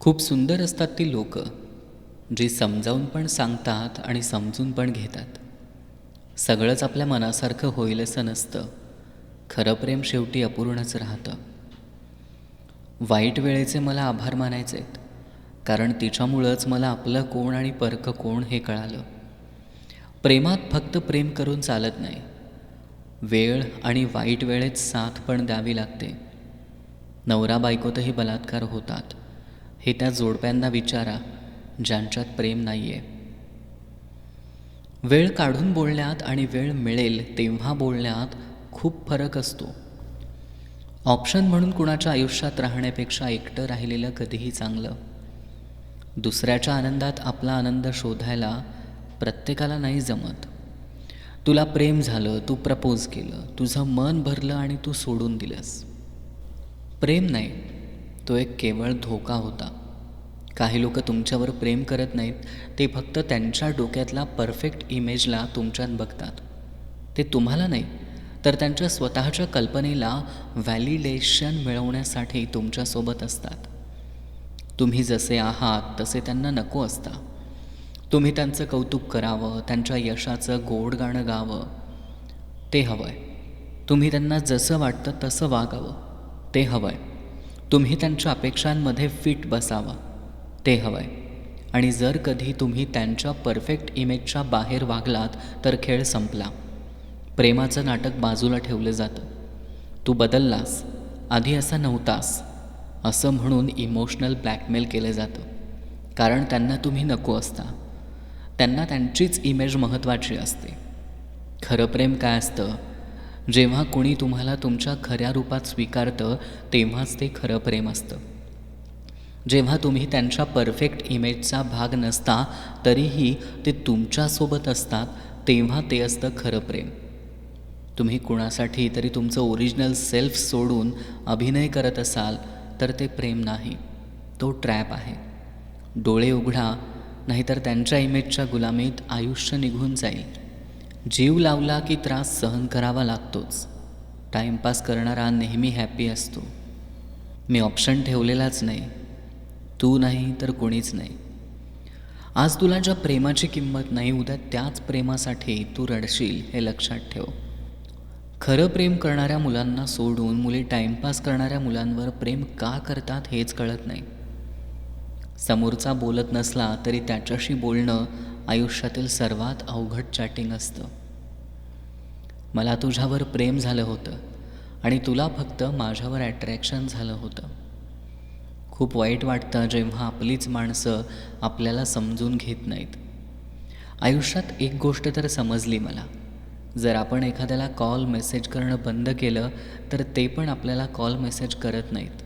खूप सुंदर असतात ती लोक जी समजावून पण सांगतात आणि समजून पण घेतात. सगळंच आपल्या मनासारखं होईल असं नसतं. खरं प्रेम शेवटी अपूर्णच राहतं. वाईट वेळेचे मला आभार मानायचे आहेत कारण तिच्यामुळंच मला आपलं कोण आणि परक कोण हे कळालं. प्रेमात फक्त प्रेम करून चालत नाही. वेळ आणि वाईट वेळेत साथ पण द्यावी लागते. नवरा बायकोतही बलात्कार होतात. हे त्या जोडप्यांना विचारा ज्यांच्यात प्रेम नाही आहे वेळ काढून बोलण्यात आणि वेळ मिळेल तेव्हा बोलण्यात खूप फरक असतो. ऑप्शन म्हणून कुणाच्या आयुष्यात राहण्यापेक्षा एकटं राहिलेलं कधीही चांगलं. दुसऱ्याच्या आनंदात आपला आनंद शोधायला प्रत्येकाला नाही जमत. तुला प्रेम झालं तू प्रपोज केलं तुझं मन भरलं आणि तू सोडून दिलंस. प्रेम नाही. तो एक केवळ धोका होता. काही लोक तुमच्यावर प्रेम करत नाहीत ते फक्त त्यांच्या डोक्यातला परफेक्ट इमेजला तुमच्यात बघतात. ते तुम्हाला नाही तर त्यांच्या स्वतःच्या कल्पनेला व्हॅलिडेशन मिळवण्यासाठी तुमच्यासोबत असतात. तुम्ही जसे आहात तसे त्यांना नको असता. तुम्ही त्यांचं कौतुक करावं त्यांच्या यशाचं गोड गाणं गावं. ते हवं आहे तुम्ही त्यांना जसं वाटतं तसं वागावं. ते हवं आहे तुम्ही त्यांच्या अपेक्षांमध्ये फिट बसावं. ते हवं आहे आणि जर कधी तुम्ही त्यांच्या परफेक्ट इमेजच्या बाहेर वागलात तर खेळ संपला. प्रेमाचं नाटक बाजूला ठेवलं जातं. तू बदललास. आधी असा नव्हतास. असं म्हणून इमोशनल ब्लॅकमेल केलं जातं. कारण त्यांना तुम्ही नको असता. त्यांना त्यांचीच इमेज महत्त्वाची असते. खरं प्रेम काय असतं? जेव्हा कोणी तुम्हाला तुमच्या खऱ्या रूपात स्वीकारतं तेव्हाच ते खरं प्रेम असतं. जेव्हा तुम्ही त्यांच्या परफेक्ट इमेजचा भाग नसता तरीही ते तुमच्यासोबत असतात तेव्हा ते असतं खरं प्रेम. तुम्ही कुणासाठी तरी तुमचं ओरिजिनल सेल्फ सोडून अभिनय करत असाल तर ते प्रेम नाही. तो ट्रॅप आहे. डोळे उघडा नाहीतर त्यांच्या इमेजच्या गुलामीत आयुष्य निघून जाईल. जीव लावला की त्रास सहन करावा लागतोच. टाईमपास करणारा नेहमी हॅपी असतो. मी ऑप्शन ठेवलेलाच नाही. तू नाही तर कोणीच नाही. आज तुला ज्या प्रेमाची किंमत नाही उद्या त्याच प्रेमासाठी तू रडशील हे लक्षात ठेव. खरं प्रेम करणाऱ्या मुलांना सोडून मुली टाईमपास करणाऱ्या मुलांवर प्रेम का करतात हेच कळत नाही. समोरचा बोलत नसला तरी त्याच्याशी बोलणं आयुष्यातील सर्वात अवघड चॅटिंग असतं. मला तुझ्यावर प्रेम झालं होतं आणि तुला फक्त माझ्यावर ॲट्रॅक्शन झालं होतं. खूप वाईट वाटतं जेव्हा आपलीच माणसं आपल्याला समजून घेत नाहीत. आयुष्यात एक गोष्ट तर समजली मला. जर आपण एखाद्याला कॉल मेसेज करणं बंद केलं तर ते पण आपल्याला कॉल मेसेज करत नाहीत.